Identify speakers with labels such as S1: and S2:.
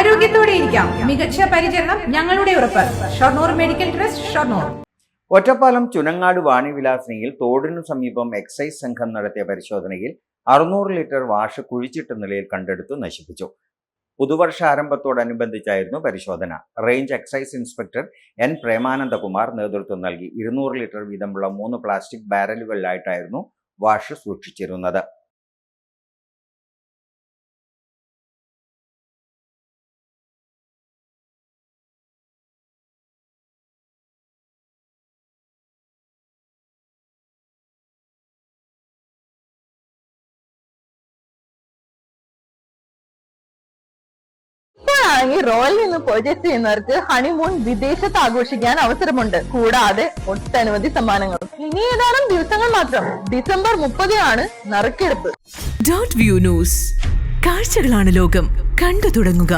S1: ആരോഗ്യത്തോടെ ഇരിക്കാം. മികച്ച പരിചരണം ഞങ്ങളുടെ ഉറപ്പ്. Shoranur medical trust Shoranur.
S2: Ottapalam Chunangad വാണിവിലാസിനിയിൽ തോടിനു സമീപം എക്സൈസ് സംഘം നടത്തിയ പരിശോധനയിൽ അറുന്നൂറ് ലിറ്റർ വാഷ് കുഴിച്ചിട്ട നിലയിൽ കണ്ടെടുത്തു നശിപ്പിച്ചു. പുതുവർഷ പുതുവർഷാരംഭത്തോടനുബന്ധിച്ചായിരുന്നു പരിശോധന. Range excise inspector N Premanandakumar നേതൃത്വം നൽകി. ഇരുന്നൂറ് ലിറ്റർ വീതമുള്ള മൂന്ന് പ്ലാസ്റ്റിക് ബാരലുകളിലായിട്ടായിരുന്നു വാഷ് സൂക്ഷിച്ചിരുന്നത്.
S3: ഇപ്പോഴാണെങ്കിൽ റോയൽ നിന്ന് പർച്ചേസ് ചെയ്യുന്നവർക്ക് ഹണിമൂൺ വിദേശത്ത് ആഘോഷിക്കാൻ അവസരമുണ്ട്. കൂടാതെ ഒട്ടനവധി സമ്മാനങ്ങൾ ഇനി ഏതാനും ദിവസങ്ങൾ മാത്രം. ഡിസംബർ മുപ്പതിനാണ് നറുക്കെടുപ്പ്.
S4: ഡോട്ട് വ്യൂ ന്യൂസ് കാഴ്ചകളാണ് ലോകം. കണ്ടു തുടങ്ങുക.